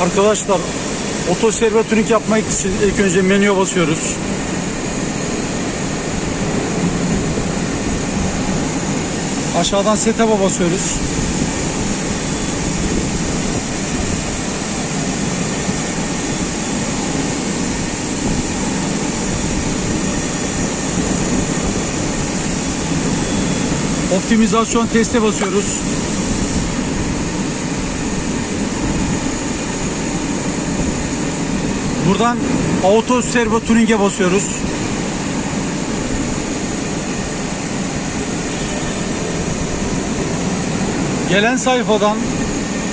Arkadaşlar otoservo tuning yapmak için ilk önce menüye basıyoruz. Aşağıdan setup'a basıyoruz. Optimizasyon teste basıyoruz. Buradan auto servo tuning'e basıyoruz. Gelen sayfadan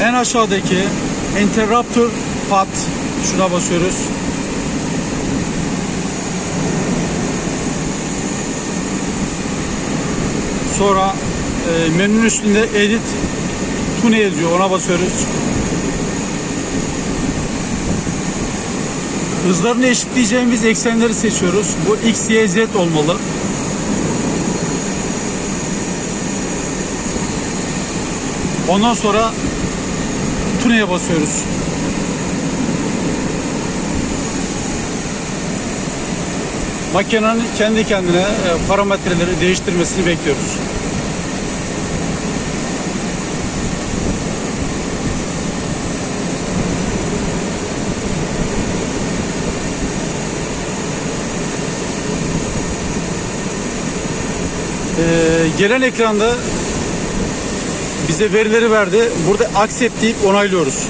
en aşağıdaki interrupter path şuna basıyoruz. Sonra e, menünün üstünde edit tune yazıyor ona basıyoruz. Hızlarını eşitleyeceğimiz eksenleri seçiyoruz. Bu X, Y, Z olmalı. Ondan sonra tuneye basıyoruz. Makinenin kendi kendine e, parametreleri değiştirmesini bekliyoruz. Gelen ekranda bize verileri verdi. Burada accept deyip onaylıyoruz.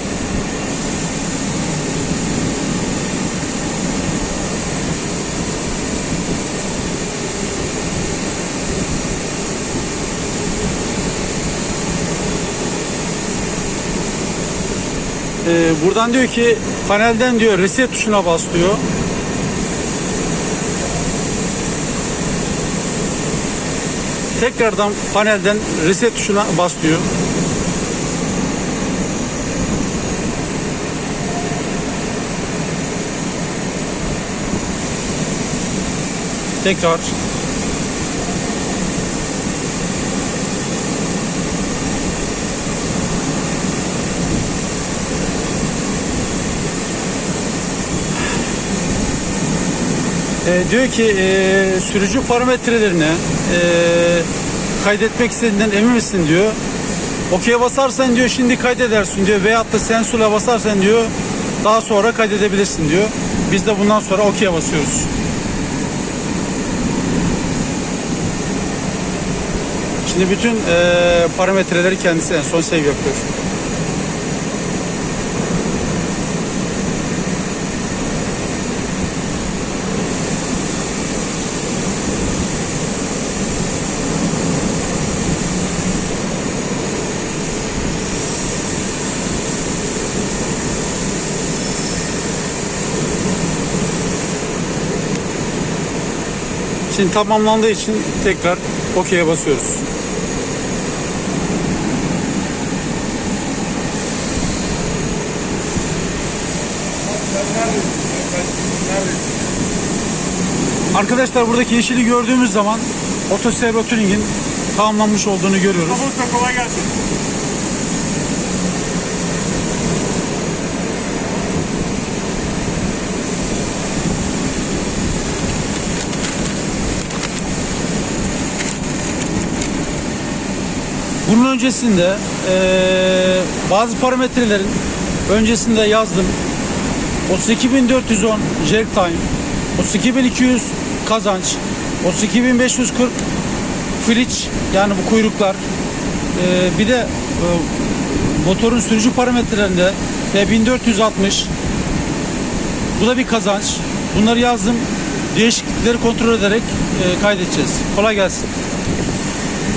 Ee, buradan diyor ki panelden diyor reset tuşuna bas diyor. Tekrardan panelden reset tuşuna bas. Tekrar E, diyor ki e, sürücü parametrelerini e, kaydetmek istediğinden emin misin diyor. Okey'e basarsan diyor şimdi kaydedersin diyor veyahut da sensöre basarsan diyor daha sonra kaydedebilirsin diyor. Biz de bundan sonra okey'e basıyoruz. Şimdi bütün e, parametreleri kendisi en son save yapıyor. Şimdi tamamlandığı için tekrar OK'ye basıyoruz. Arkadaşlar buradaki yeşili gördüğümüz zaman Otoservo Tuning'in tamamlanmış olduğunu görüyoruz. Kolay gelsin. Bunun öncesinde eee, bazı parametrelerin öncesinde yazdım. 32410 jerk time, 32200 kazanç, 32540 flitch yani bu kuyruklar. Eee, bir de eee, motorun sürücü parametrelerinde P1460 bu da bir kazanç. Bunları yazdım. Değişiklikleri kontrol ederek eee, kaydedeceğiz. Kolay gelsin.